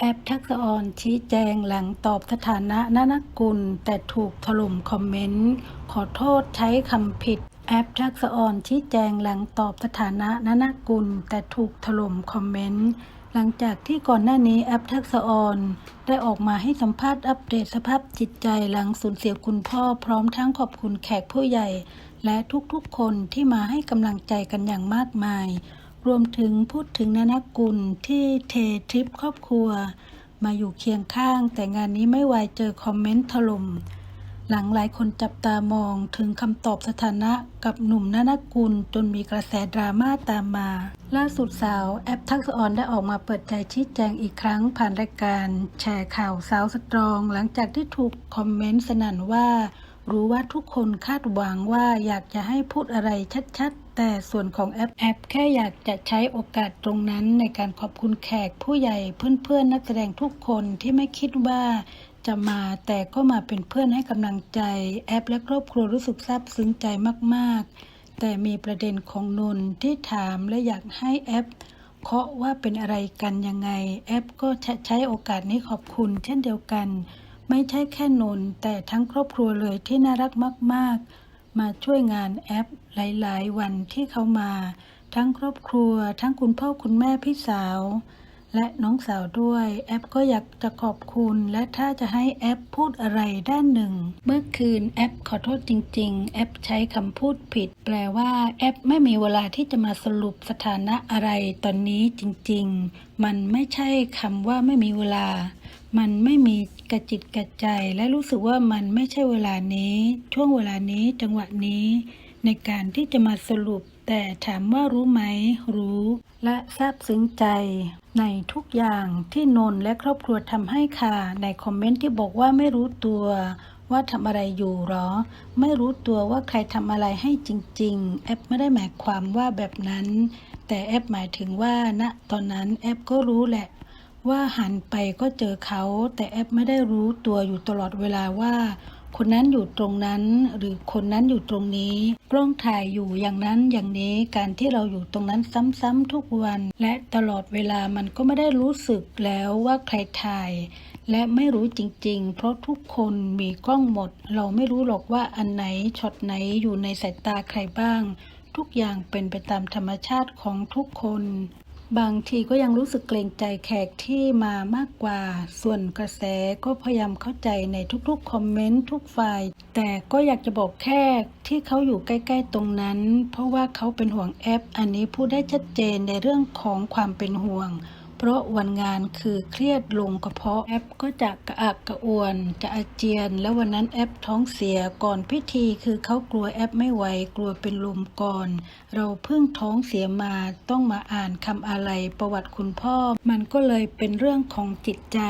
แอปทักษออนชี้แจงหลังตอบสถานะนนกุล แต่ถูกถล่มคอมเมนต์ ขอโทษใช้คำผิด แอปทักษออนชี้แจงหลังตอบสถานะนนกุล แต่ถูกถล่มคอมเมนต์ หลังจากที่ก่อนหน้านี้แอปทักษออนได้ออกมาให้สัมภาษณ์อัปเดตสภาพจิตใจหลังสูญเสียคุณพ่อพร้อมทั้งขอบคุณแขกผู้ใหญ่ และทุกๆคนที่มาให้กำลังใจกันอย่างมากมาย รวมถึงพูดถึงนนกุลที่เททริปครอบครัว มาอยู่เคียงข้าง แต่งานนี้ไม่ไวายเจอคอมเมนต์ถล่มหลังหลายคนจับตามองถึงคำตอบสถานะกับหนุ่มนนกุลจนมีกระแสดราม่าตามมา ล่าสุดสาวแอปทักษออนได้ออกมาเปิดใจชี้แจงอีกครั้งผ่านรายการแชร์ข่าวสาวสตรอง หลังจากที่ถูกคอมเมนต์สนั่นว่า รู้ว่าทุกคนคาดหวังว่าอยากจะให้พูดอะไรชัดๆ แต่ส่วนของแอปแอปแค่อยากจะใช้โอกาสตรงนั้นในการขอบคุณแขกผู้ใหญ่เพื่อนๆนักแสดงทุกคนที่ไม่คิดว่าจะมาแต่ก็มาเป็นเพื่อนให้กำลังใจ แอปและครอบครัวรู้สึกซาบซึ้งใจมากๆ แต่มีประเด็นของนนที่ถามและอยากให้แอปเคาะว่าเป็นอะไรกันยังไง แอปก็ใช้โอกาสนี้ขอบคุณ เช่นเดียวกัน ไม่ใช่แค่นนแต่ทั้งครอบครัวเลยที่น่ารักมาก ๆ มาช่วยงานแอปหลาย ๆ วันที่เขามา ทั้งครอบครัว ทั้งคุณพ่อคุณแม่พี่สาว และน้องสาวด้วย แอปก็อยากจะขอบคุณและถ้าจะให้แอปพูดอะไรด้านหนึ่ง เมื่อคืนแอปขอโทษจริง ๆ แอปใช้คำพูดผิด แปลว่าแอปไม่มีเวลาที่จะมาสรุปสถานะอะไรตอนนี้จริง ๆ มันไม่ใช่คำว่าไม่มีเวลา มันไม่มีกระจิตกระใจ และรู้สึกว่ามันไม่ใช่เวลานี้ ช่วงเวลานี้จังหวะนี้ ในการที่จะมาสรุป แต่ถามว่ารู้ไหมรู้ และซาบซึ้งใจ ในทุกอย่างที่นนและครอบครัวทำให้ค่ะ ในคอมเมนต์ที่บอกว่าไม่รู้ตัวว่าทำอะไรอยู่หรอ ไม่รู้ตัวว่าใครทำอะไรให้จริง ๆ แอปไม่ได้หมายความว่าแบบนั้น แต่แอปหมายถึงว่าณตอนนั้นแอปก็รู้แหละ ว่าหันไปก็เจอเขา แต่แอปไม่ได้รู้ตัวอยู่ตลอดเวลาว่า คนนั้นอยู่ตรงนั้น หรือคนนั้นอยู่ตรงนี้ กล้องถ่ายอยู่อย่างนั้นอย่างนี้การที่เราอยู่ตรงนั้นซ้ำๆทุกวัน และตลอดเวลามันก็ไม่ได้รู้สึกแล้วว่าใครถ่าย และไม่รู้จริง ๆ เพราะทุกคนมีกล้องหมด เราไม่รู้หรอกว่าอันไหนช็อตไหนอยู่ในสายตาใครบ้าง ทุกอย่างเป็นไปตามธรรมชาติของทุกคน บางทีก็ยังรู้สึกเกรงใจแขกที่มามากกว่า ส่วนกระแสก็พยายามเข้าใจในทุกๆคอมเมนต์ทุกฝ่าย แต่ก็อยากจะบอกแค่ที่เขาอยู่ใกล้ๆตรงนั้น เพราะว่าเขาเป็นห่วงแอป อันนี้พูดได้ชัดเจนในเรื่องของความเป็นห่วง เพราะวันงานคือเครียดลงกระเพาะแอปก็จะกระอักกระอ่วน จะอาเจียน แล้ววันนั้นแอปท้องเสียก่อนพิธีคือเขากลัวแอปไม่ไหวกลัวเป็นลมก่อน เราเพิ่งท้องเสียมาต้องมาอ่านคำอะไรประวัติคุณพ่อ มันก็เลยเป็นเรื่องของจิตใจ